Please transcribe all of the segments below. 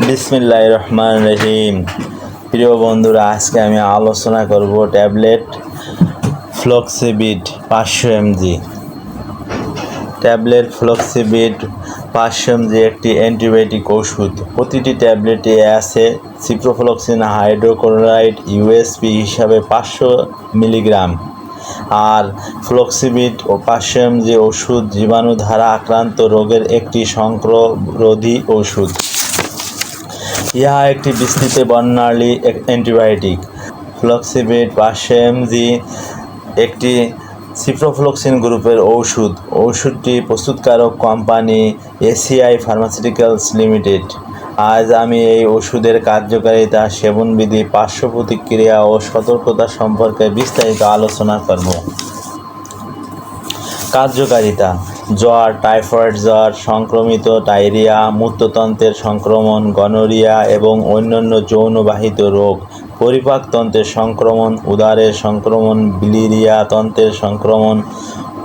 বিসমিল্লাহ রহমান রহিম। প্রিয় বন্ধুরা, আজকে আমি আলোচনা করব ট্যাবলেট ফ্লক্সিবিট পাঁচশো এমজি। ট্যাবলেট ফ্লক্সিবিট পাঁচশো এমজি একটি অ্যান্টিবায়োটিক ওষুধ। প্রতিটি ট্যাবলেটে আছে সিপ্রোফ্লক্সিন হাইড্রোক্লোরাইড ইউএসপি হিসাবে পাঁচশো মিলিগ্রাম। আর ফ্লক্সিবিট ও পাঁচশো এমজি ওষুধ জীবাণু দ্বারা আক্রান্ত রোগের একটি সংক্ররোধী ওষুধ। ইহা একটি বিস্তৃত বর্ণালী অ্যান্টিবায়োটিক। ফ্লক্সিবিট পাঁচশো এমজি একটি সিপ্রোফ্লক্সিন গ্রুপের ঔষধ। ঔষধটি প্রস্তুতকারক কোম্পানি এসিআই ফার্মাসিউটিক্যালস লিমিটেড। আজ আমি এই ওষুধের কার্যকারিতা, সেবনবিধি পার্শ্ব প্রতিক্রিয়া ও সতর্কতা সম্পর্কে বিস্তারিত আলোচনা করব। কার্যকারিতা। জ্বর, টাইফয়েড জ্বর, সংক্রমিত ডায়রিয়া, মূত্রতন্ত্রের সংক্রমণ, গনোরিয়া এবং অন্যান্য যৌনবাহিত রোগ পরিপাকতন্ত্রের সংক্রমণ, উদারের সংক্রমণ, বিলিরিয়া তন্ত্রের সংক্রমণ,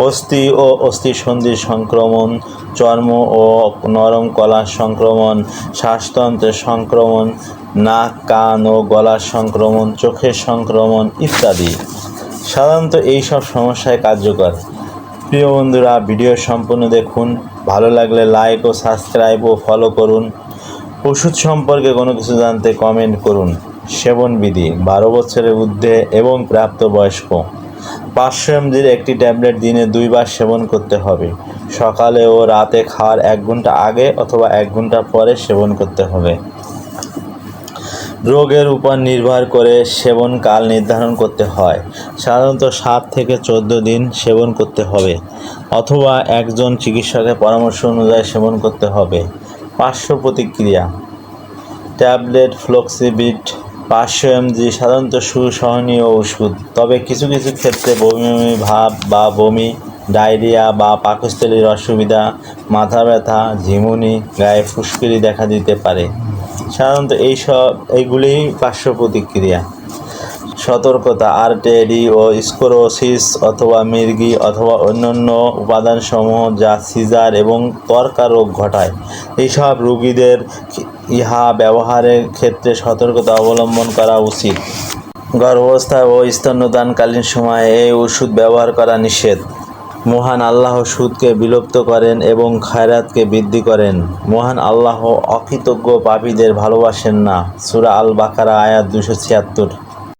অস্থি ও অস্থিসন্ধির সংক্রমণ, চর্ম ও নরম কলার সংক্রমণ, শ্বাসতন্ত্রের সংক্রমণ, নাক, কান ও গলার সংক্রমণ, চোখের সংক্রমণ ইত্যাদি। সাধারণত এইসব সমস্যায় কার্যকর। প্রিয় বন্ধুরা, ভিডিও সম্পূর্ণ দেখুন। ভালো লাগলে লাইক ও সাবস্ক্রাইব ও ফলো করুন। ওষুধ সম্পর্কে কোনো কিছু জানতে কমেন্ট করুন। সেবন বিধি, বারো বছরের ঊর্ধ্বে এবং প্রাপ্তবয়স্ক পাঁচশো এমজির একটি ট্যাবলেট দিনে দুইবার সেবন করতে হবে। সকালে ও রাতে খাওয়ার এক ঘণ্টা আগে অথবা এক ঘণ্টা পরে সেবন করতে হবে। রোগের উপর নির্ভর করে সেবন কাল নির্ধারণ করতে হয়। সাধারণত সাত থেকে চোদ্দ দিন সেবন করতে হবে অথবা একজন চিকিৎসকের পরামর্শ অনুযায়ী সেবন করতে হবে। পার্শ্ব প্রতিক্রিয়া। ট্যাবলেট, ফ্লক্সিবিট, পাঁচশো এমজি সাধারণত সুসহনীয় ওষুধ। তবে কিছু কিছু ক্ষেত্রে বমি বমি ভাব বা বমি, ডায়রিয়া বা পাকস্থলীর অসুবিধা, মাথা ব্যথা, ঝিমুনি, গায়ে ফুসকুড়ি দেখা দিতে পারে। সাধারণত এইসব এইগুলিই পার্শ্ব প্রতিক্রিয়া। সতর্কতা আর্টেরি ও স্কোরোসিস অথবা মির্গি অথবা অন্যান্য উপাদানসমূহ যা সিজার এবং তর্কা রোগ ঘটায় এইসব রোগীদের ইহা ব্যবহারের ক্ষেত্রে সতর্কতা অবলম্বন করা উচিত। গর্ভাবস্থা ও স্তন্যদানকালীন সময়ে এই ওষুধ ব্যবহার করা নিষেধ। মহান আল্লাহ সুদকে বিলুপ্ত করেন এবং খায়রাতকে বৃদ্ধি করেন। মহান আল্লাহ অকৃতজ্ঞ পাপীদের ভালোবাসেন না। সুরা আল বাকারা আয়াত দুশো ছিয়াত্তর।